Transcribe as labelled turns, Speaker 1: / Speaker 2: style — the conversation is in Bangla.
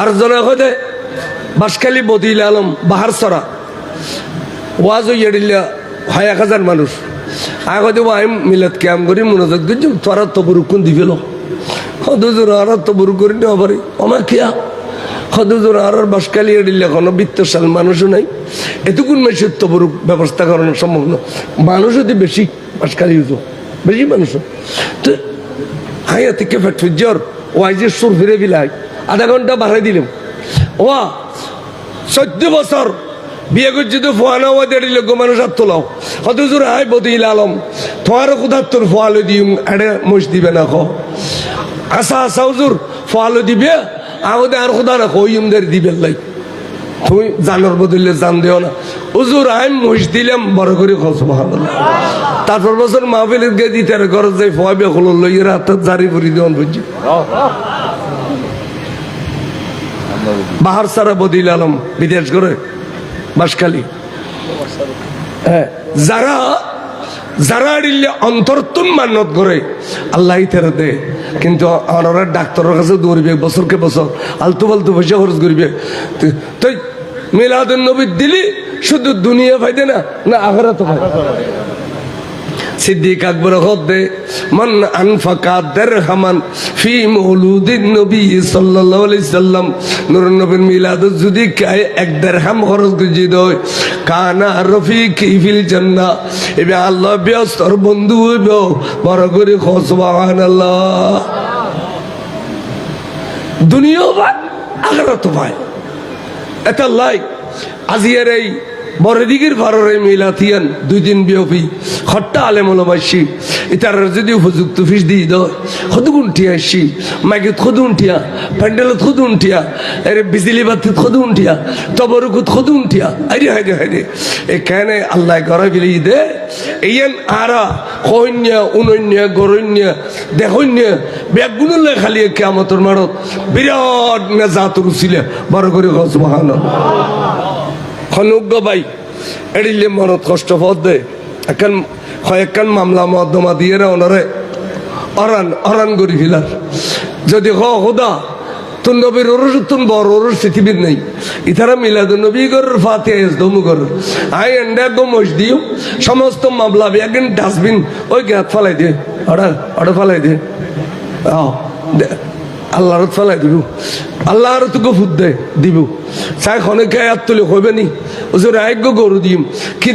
Speaker 1: আর জনে হতে বাসখালী বদিল আলম বাহার সরা ওয়াজ ইয়ে দিল্লা হয় এক হাজার মানুষ আগতে আইম মিলাত ক্যাম করি মনোযোগ দিচ্ছি তোরা তো বরুক্ষণ দিবিল হদুজুর আর তো করি না পারি আমার খেয়া হদুজুর আর বাসখালী এডিল্লা কোনো বৃত্তশাল মানুষও নাই। এতক্ষণ মেশির তো ব্যবস্থা করানো সম্ভব না? মানুষ যদি বেশি বাসখালী হতো বেশি মানুষ। তো হাইয়া থেকে ফ্যাক্টরি জ্বর ওয়াইজের সুর ফিরে বিলাই। আধা ঘণ্টা বাড়াই দিলাম ওয়া চোদ্দ বছর বিয়ে করছি তো ফোয়ানা ওয়া দেড়ি লোক মানুষ আর তোলাও কত জোর হাই বদিল আলম তোমার কোথার তোর ফোয়ালো দিম এড়ে মুস দিবে না খো আসা আসা হুজুর ফোয়ালো দিবে, আগতে আর খোদা না কইমদের দিবে লাই। তুমি জানোর বদলে জান দিও না। হুজুর আইম মুস দিলাম বড় করে খোঁজ ভালো তারপর বছর মাহফিলের গে দিতে ঘর যাই ফোয়া বে হলো লইয়ের হাতে জারি করে দেওয়ান বুঝছি বাহার সারা বদিল আলম, বিদেশ করে বাসখালী। হ্যাঁ যারা যারা দিলে অন্তরতুন মান্যত করে, আল্লাহ তেরে দে কিন্তু আমরা ডাক্তারের কাছে দৌড়বে, বছরকে বছর, আলতু ফালতু পয়সা খরচ করবে। তুই মিলাদুল নবী দিলি, শুধু দুনিয়া ফাইদে না না আখেরা তো ফায়দা। সিদ্দিক আকবর হদ্দে মান আনফাকা দেরহামান ফি মৌলুদিন নবী সাল্লাল্লাহু আলাইহি সাল্লাম নূর নবীর মিলাদ যদি কায় এক দেরহাম খরচ করে দয় কানা রফিক ফিল জান্নাহ। এবে আল্লাহ ব্যস্তর বন্ধু হইব, বড় করে সুবহানাল্লাহ। দুনিয়াও ভাই, আখেরাতও ভাই। এটা লাই আজিয়ার এই বড়দিগির ভারের মিলাতিয়ান, দুই দিন বিয়পি খট্টা আলে মনোবাসী ইতার যদি উপযুক্ত ফিস দিয়ে দয়, খদুগুন টিয়া আসি মাইকে খদুন টিয়া প্যান্ডেলত খদুন টিয়া এর বিজলি বাতি খদুন টিয়া তবরকুত খদুন টিয়া আরে হাইরে হাইরে। এখানে আল্লাহ করা বিলি দে এইয়ান আরা, কইন্য উনন্য গরন্য দেখন্য বেগুনলে খালি কেমতর মারত বিরাট না জাতুর উচিলে বড় করে গছ মহান খনুজ্ঞ বাই এড়িলে মনত কষ্ট পদ দে। এখন কয়েকখান মামলা মদ্দমা দিয়ে রে ওনারে অরান অরান করি ফিলার যদি হ হুদা, তুন নবীর ওরস তুন বড় ওরস পৃথিবীর নেই। ইতারা মিলাদ নবী গর ফাতে দমু গর আই এন্ডা গো দিও। সমস্ত মামলা একদিন ডাস্টবিন ওই গ্যাত ফালাই দে। অর্ডার অর্ডার ফালাই দে। আল্লাহর ফেলাই দিব। আল্লাহর তোকে ফুট দে, দিব। চাই খনে আর তুলে হইবে নি। ওজোর আয়োগ্য গরু দিম। কি